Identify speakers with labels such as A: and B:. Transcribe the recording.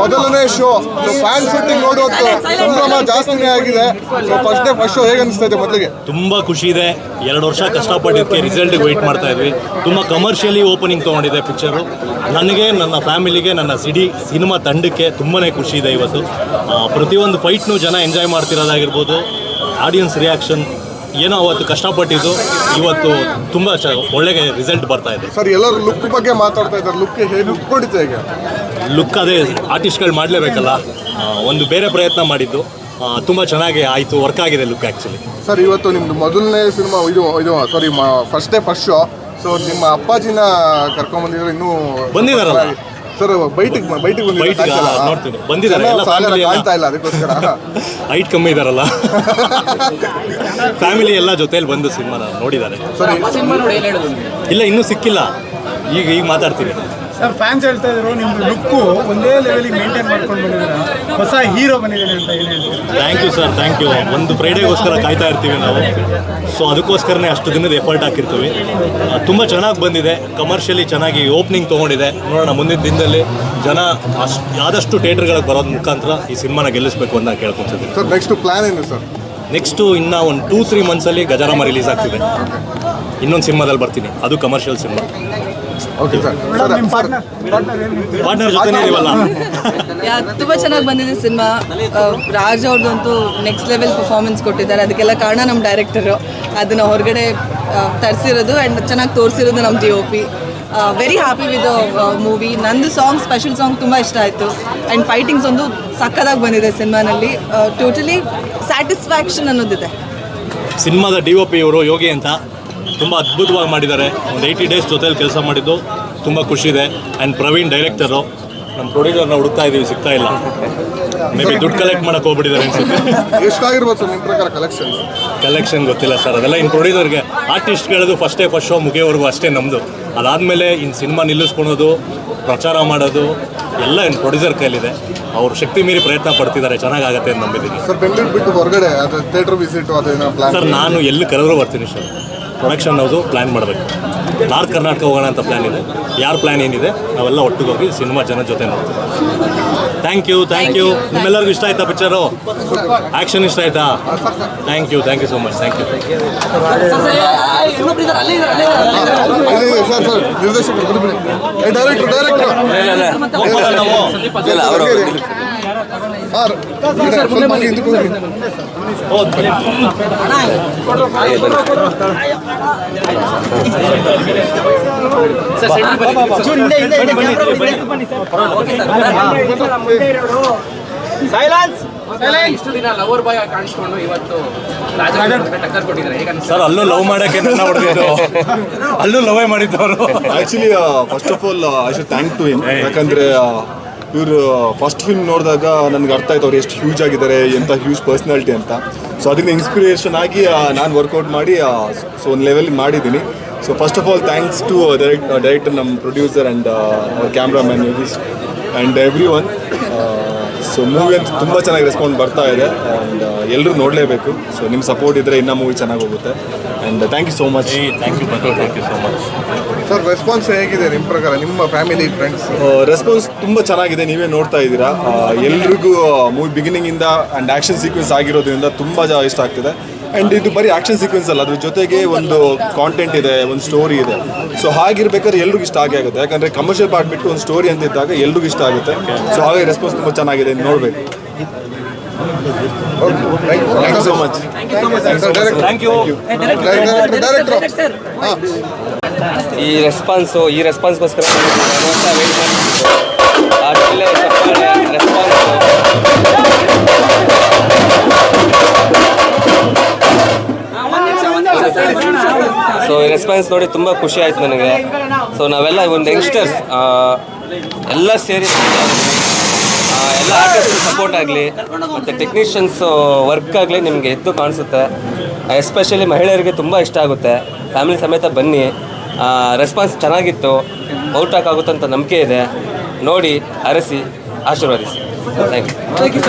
A: ಮೊದಲನೇ show fan shooting ನೋಡೋದು ಸಂಭ್ರಮ ಜಾಸ್ತಿನೇ ಆಗಿದೆ. ಫಸ್ಟ್ ಡೇ ಫಸ್ಟ್ ಶೋ ಹೇಗೆ ಅನಿಸ್ತಾ ಇದೆ ಮೊದಲಿಗೆ?
B: ತುಂಬಾ ಖುಷಿ ಇದೆ. ಎರಡು ವರ್ಷ ಕಷ್ಟಪಟ್ಟಿದ್ದಕ್ಕೆ ರಿಸಲ್ಟ್ ವೆಯ್ಟ್ ಮಾಡ್ತಾ ಇದ್ವಿ. ತುಂಬಾ ಕಮರ್ಷಿಯಲಿ ಓಪನಿಂಗ್ ತಗೊಂಡಿದೆ ಪಿಕ್ಚರು ನನಗೆ, ನನ್ನ ಫ್ಯಾಮಿಲಿಗೆ, ನನ್ನ ಸಿಡಿ, ಸಿನಿಮಾ ತಂಡಕ್ಕೆ ತುಂಬಾನೇ ಖುಷಿ ಇದೆ ಇವತ್ತು. ಪ್ರತಿಯೊಂದು ಫೈಟ್ನು ಜನ ಎಂಜಾಯ್ ಮಾಡ್ತಿರೋದಾಗಿರ್ಬೋದು. ಆಡಿಯನ್ಸ್ ರಿಯಾಕ್ಷನ್ ಏನೋ ಅವತ್ತು ಕಷ್ಟಪಟ್ಟಿದ್ದು ಇವತ್ತು ತುಂಬ ಚ ಒಳ್ಳೆಯ ರಿಸಲ್ಟ್ ಬರ್ತಾ ಇದೆ.
A: ಸರ್ ಎಲ್ಲರೂ ಲುಕ್ ಬಗ್ಗೆ ಮಾತಾಡ್ತಾ ಇದ್ದಾರೆ. ಲುಕ್ ಹೇಗೆ ಕೊಡಿತು ಈಗ
B: ಲುಕ್ ಅದೇ ಆರ್ಟಿಸ್ಟ್ಗಳು ಮಾಡಲೇಬೇಕಲ್ಲ? ಒಂದು ಬೇರೆ ಪ್ರಯತ್ನ ಮಾಡಿದ್ದು. ತುಂಬ ಚೆನ್ನಾಗಿ ಆಯಿತು ವರ್ಕ್ ಆಗಿದೆ ಲುಕ್ ಆ್ಯಕ್ಚುಲಿ
A: ಸರ್ ಇವತ್ತು ನಿಮ್ದು ಮೊದಲನೇ ಸಿನಿಮಾ ಇದು ಇದು ಸಾರಿ first day first show so ನಿಮ್ಮ ಅಪ್ಪಾಜಿನ ಕರ್ಕೊಂಡ್ಬಂದಿದ್ರೆ ಇನ್ನೂ
B: ಬಂದಿದಾರಲ್ಲ?
A: ಸರ್ ಬೈಟಿಗೆ ಬೈಟಿಗೆ
B: ಬೈಟ್ ನೋಡ್ತೀನಿ. ಬಂದಿದ್ದಾರೆ, ಎಲ್ಲ ಫ್ಯಾಮಿಲಿ.
A: ಕಾಣ್ತಾ ಇಲ್ಲ ಅದಕ್ಕೋಸ್ಕರ.
B: ಹೈಟ್ ಕಮ್ಮಿ ಇದಾರಲ್ಲ. ಫ್ಯಾಮಿಲಿ ಎಲ್ಲ ಜೊತೆಯಲ್ಲಿ ಬಂದು ಸಿನಿಮಾನ ನೋಡಿದ್ದಾರೆ.
A: ಸರಿ.
B: ಇಲ್ಲ ಇನ್ನೂ ಸಿಕ್ಕಿಲ್ಲ. ಈಗ ಈಗ ಮಾತಾಡ್ತೀನಿ.
C: ಸರ್ ಫ್ಯಾನ್ಸ್ ಹೇಳ್ತಾ ಇದ್ರು ನಿಮ್ದು ಲುಕ್ ಒಂದೇ ಲೆವೆಲಿಗೆ ಮೇಂಟೈನ್ ಮಾಡ್ಕೊಂಡು ಬಂದಿದ್ದೀರಾ? ಹೊಸ ಹೀರೋ ಬಂದಿದ್ದೀನಿ ಅಂತ ಏನು ಹೇಳ್ತೀರಾ?
B: Thank you sir thank you ಒಂದು ಫ್ರೈಡೇಗೋಸ್ಕರ ಕಾಯ್ತಾ ಇರ್ತೀವಿ ನಾವು. ಸೊ ಅದಕ್ಕೋಸ್ಕರನೇ ಅಷ್ಟು ದಿನದ ಎಫರ್ಟ್ ಹಾಕಿರ್ತೀವಿ. ತುಂಬ ಚೆನ್ನಾಗಿ ಬಂದಿದೆ. ಕಮರ್ಷಿಯಲಿ ಚೆನ್ನಾಗಿ ಓಪನಿಂಗ್ ತೊಗೊಂಡಿದೆ. ನೋಡೋಣ ಮುಂದಿನ ದಿನದಲ್ಲಿ ಜನ ಅಷ್ಟು ಆದಷ್ಟು ಥಿಯೇಟರ್ಗಳಿಗೆ ಬರೋದ್ರ ಮುಖಾಂತರ ಈ ಸಿನಿಮಾನ ಗೆಲ್ಲಿಸ್ಬೇಕು ಅಂತ ಕೇಳ್ಕೊತೀವಿ
A: ಸರ್ ನೆಕ್ಸ್ಟ್ ಪ್ಲಾನ್ ಏನು ಸರ್
B: ನೆಕ್ಸ್ಟು ಇನ್ನು ಒಂದು ಟೂ ತ್ರೀ ಮಂತ್ಸಲ್ಲಿ ಗಜಾರಾಮ ರಿಲೀಸ್ ಆಗ್ತಿದೆ. ಇನ್ನೊಂದು ಸಿನಿಮಾದಲ್ಲಿ ಬರ್ತೀನಿ. ಅದು commercial cinema.
A: Okay sir
C: partner
D: yeah ತುಂಬ ಚೆನ್ನಾಗಿ ಬಂದಿದೆ ಸಿನಿಮಾ. ರಾಜ್ ಅವ್ರದ್ದಂತೂ ನೆಕ್ಸ್ಟ್ ಲೆವೆಲ್ ಪರ್ಫಾರ್ಮೆನ್ಸ್ ಕೊಟ್ಟಿದ್ದಾರೆ. ಅದಕ್ಕೆಲ್ಲ ಕಾರಣ ನಮ್ಮ ಡೈರೆಕ್ಟರು ಅದನ್ನು ಹೊರಗಡೆ ತರಿಸಿರೋದು ಆ್ಯಂಡ್ ಚೆನ್ನಾಗಿ ತೋರಿಸಿರೋದು ನಮ್ಮ G O P very happy with movie ನಂದು ಸಾಂಗ್ ಸ್ಪೆಷಲ್ ಸಾಂಗ್ ತುಂಬ ಇಷ್ಟ ಆಯಿತು. ಆ್ಯಂಡ್ ಫೈಟಿಂಗ್ಸ್ ಒಂದು ಸಕ್ಕದಾಗಿ ಬಂದಿದೆ ಸಿನಿಮಾನಲ್ಲಿ. Totally satisfaction ಅನ್ನೋದಿದೆ.
B: ಸಿನಿಮಾದ ಡಿ ಒ ಪಿ ಇವರು ಯೋಗಿ ಅಂತ. ತುಂಬ ಅದ್ಭುತವಾಗಿ ಮಾಡಿದ್ದಾರೆ. ಒಂದು ಏಯ್ಟಿ ಡೇಸ್ ಜೊತೆಲಿ ಕೆಲಸ ಮಾಡಿದ್ದು ತುಂಬ ಖುಷಿ ಇದೆ. ಆ್ಯಂಡ್ ಪ್ರವೀಣ್ ಡೈರೆಕ್ಟರು ನಮ್ಮ ಪ್ರೊಡ್ಯೂಸರ್ನ ಹುಡುಕ್ತಾ ಇದ್ದೀವಿ ಸಿಗ್ತಾ ಇಲ್ಲ. ಮೇ ಬಿ ದುಡ್ಡು ಕಲೆಕ್ಟ್ ಮಾಡಕ್ಕೆ ಹೋಗ್ಬಿಟ್ಟಿದ್ದಾರೆ ಅನ್ಸುತ್ತೆ.
A: ಎಷ್ಟಾಗಿರ್ಬೋದು ಸರ್ ನಿಮ್ಮ ಪ್ರಕಾರ ಕಲೆಕ್ಷನ್
B: ಕಲೆಕ್ಷನ್ ಗೊತ್ತಿಲ್ಲ ಸರ್ ಅದೆಲ್ಲ ಇನ್ನು ಪ್ರೊಡ್ಯೂಸರ್ಗೆ ಆರ್ಟಿಸ್ಟ್ಗಳದು ಫಸ್ಟ್ ಫಸ್ಟ್ ಶೋ ಮುಗಿಯೋವರೆಗೂ ಅಷ್ಟೇ ನಮ್ಮದು ಅದಾದಮೇಲೆ ಇನ್ನು ಸಿನಿಮಾ ನಿಲ್ಲಿಸ್ಕೊಳೋದು ಪ್ರಚಾರ ಮಾಡೋದು ಎಲ್ಲ ಇನ್ನು ಪ್ರೊಡ್ಯೂಸರ್ ಕೈಲಿದೆ. ಅವರು ಶಕ್ತಿ ಮೀರಿ ಪ್ರಯತ್ನ ಪಡ್ತಿದ್ದಾರೆ ಚೆನ್ನಾಗಾಗತ್ತೆ ಅಂತ ನಂಬಿದ್ದೀನಿ.
A: ಸರ್ ಬೆಂಗಳೂರು ಬಿಟ್ಟು ಹೊರಗಡೆ ಅದು ಥಿಯೇಟರ್ ವಿಸಿಟ್ ಅದೇನೋ ಪ್ಲಾನ್
B: ಸರ್ ನಾನು ಎಲ್ಲಿ ಕರೆದ್ರೂ ಬರ್ತೀನಿ ಸರ್. ಪ್ರೊಡಕ್ಷನ್ ಹೌದು ಪ್ಲ್ಯಾನ್ ಮಾಡಬೇಕು ನಾರ್ತ್ ಕರ್ನಾಟಕ ಹೋಗೋಣ ಅಂತ ಪ್ಲ್ಯಾನ್ ಇದೆ ಯಾರು ಪ್ಲ್ಯಾನ್ ಏನಿದೆ ನಾವೆಲ್ಲ ಒಟ್ಟಿಗೆ ಹೋಗಿ ಸಿನಿಮಾ ಜನ ಜೊತೆ ನೋಡ್ತೀವಿ ಥ್ಯಾಂಕ್ ಯು ಥ್ಯಾಂಕ್ ಯು ನಿಮ್ಮೆಲ್ಲರಿಗೂ ಇಷ್ಟ ಆಯ್ತಾ ಪಿಕ್ಚರು ಆ್ಯಕ್ಷನ್ ಇಷ್ಟ ಆಯ್ತಾ thank you thank you so much thank you
A: ನಿರ್ದೇಶಕರು ಹೋಗಿ.
E: ಇಷ್ಟು ದಿನ ಲವರ್ ಬಾಯ್ ಕಾಣಿಸ್ಕೊಂಡು ಇವತ್ತು ಟಕ್ಕರ್ ಕೊಟ್ಟಿದ್ದಾರೆ.
B: ಸರ್ ಅಲ್ಲೂ ಲವ್ ಮಾಡಕ್ಕೆ ನನ್ನ ಹೊಡೆದಿದ್ದು ಅಲ್ಲೂ ಲವೇ ಮಾಡಿದ್ದವರು.
F: Actually first of all I should thank to him ಯಾಕಂದ್ರೆ ಇವರು ಫಸ್ಟ್ ಫಿಲ್ಮ್ ನೋಡಿದಾಗ ನನಗೆ ಅರ್ಥ ಆಯ್ತು ಅವ್ರು ಎಷ್ಟು ಹ್ಯೂಜ್ ಆಗಿದ್ದಾರೆ ಎಂಥ ಹ್ಯೂಜ್ ಪರ್ಸ್ನಾಲಿಟಿ ಅಂತ. ಸೊ ಅದರಿಂದ ಇನ್ಸ್ಪಿರೇಷನ್ ಆಗಿ ನಾನು ವರ್ಕೌಟ್ ಮಾಡಿ ಸೊ ಒಂದು ಲೆವೆಲ್ ಮಾಡಿದ್ದೀನಿ. So first of all thanks to direct director ನಮ್ಮ producer and camera cameraman use and everyone so movie ಅಂತ ತುಂಬ ಚೆನ್ನಾಗಿ ರೆಸ್ಪಾಂಡ್ ಬರ್ತಾ ಇದೆ. ಆ್ಯಂಡ್ ಎಲ್ಲರೂ ನೋಡಲೇಬೇಕು. ಸೊ ನಿಮ್ಮ ಸಪೋರ್ಟ್ ಇದ್ದರೆ ಇನ್ನೂ ಮೂವಿ ಚೆನ್ನಾಗಿ ಹೋಗುತ್ತೆ. And thank you so much
B: thank you thank you so much
A: sir response ಹೇಗಿದೆ ನಿಮ್ಮ ಪ್ರಕಾರ? ನಿಮ್ಮ ಫ್ಯಾಮಿಲಿ ಫ್ರೆಂಡ್ಸ್
F: ರೆಸ್ಪಾನ್ಸ್ ತುಂಬ ಚೆನ್ನಾಗಿದೆ. ನೀವೇ ನೋಡ್ತಾ ಇದ್ದೀರಾ. ಆ, ಎಲ್ರಿಗೂ ಮೂವಿ ಬಿಗಿನಿಂಗಿಂದ ಆ್ಯಂಡ್ ಆ್ಯಕ್ಷನ್ ಸೀಕ್ವೆನ್ಸ್ ಆಗಿರೋದ್ರಿಂದ ತುಂಬ ಜ ಇಷ್ಟ ಆಗ್ತಿದೆ. ಆ್ಯಂಡ್ ಇದು ಬರೀ ಆ್ಯಕ್ಷನ್ ಸೀಕ್ವೆನ್ಸ್ ಅಲ್ಲ ಅದ್ರ ಜೊತೆಗೆ ಒಂದು ಕಾಂಟೆಂಟ್ ಇದೆ ಒಂದು ಸ್ಟೋರಿ ಇದೆ. ಸೊ ಹಾಗಿರ್ಬೇಕಾದ್ರೆ ಎಲ್ರಿಗೂ ಇಷ್ಟ ಆಗೇ ಆಗುತ್ತೆ. ಯಾಕಂದರೆ ಕಮರ್ಷಿಯಲ್ ಪಾರ್ಟ್ ಬಿಟ್ಟು ಒಂದು ಸ್ಟೋರಿ ಅಂತ ಇದ್ದಾಗ ಎಲ್ರಿಗೂ ಇಷ್ಟ ಆಗುತ್ತೆ. ಸೊ ಹಾಗಾಗಿ ರೆಸ್ಪಾನ್ಸ್ ತುಂಬ ಚೆನ್ನಾಗಿದೆ ನೋಡಬೇಕು. Thank you so much
B: thank you
A: director director
G: ಈ ರೆಸ್ಪಾನ್ಸು ಈ ರೆಸ್ಪಾನ್ಸ್ಗೋಸ್ಕರ ವೆಯ್ಟ್ ಮಾಡ್ತಿದ್ದು ಆ ಒಳ್ಳೆ ರೆಸ್ಪಾನ್ಸು ರೆಸ್ಪಾನ್ಸ್ ನೋಡಿ ತುಂಬ ಖುಷಿ ಆಯ್ತು ನನಗೆ. ಸೊ ನಾವೆಲ್ಲ ಒಂದು ಯಂಗ್ಸ್ಟರ್ಸ್ ಎಲ್ಲ ಸೇರಿ ಎಲ್ಲ ಆರ್ಟಿಸ್ಟ್ ಸಪೋರ್ಟ್ ಆಗಲಿ, ಮತ್ತು ಟೆಕ್ನಿಷಿಯನ್ಸ್ ವರ್ಕ್ ಆಗಲಿ ನಿಮಗೆ ಎದ್ದು ಕಾಣಿಸುತ್ತೆ. ಎಸ್ಪೆಷಲಿ ಮಹಿಳೆಯರಿಗೆ ತುಂಬ ಇಷ್ಟ ಆಗುತ್ತೆ. ಫ್ಯಾಮಿಲಿ ಸಮೇತ ಬನ್ನಿ. ರೆಸ್ಪಾನ್ಸ್ ಚೆನ್ನಾಗಿತ್ತು. ಔಟ್ ಆಗುತ್ತೆ ಅಂತ ನಂಬಿಕೆ ಇದೆ. ನೋಡಿ, ಅರಸಿ, ಆಶೀರ್ವಾದಿಸಿ. Thank you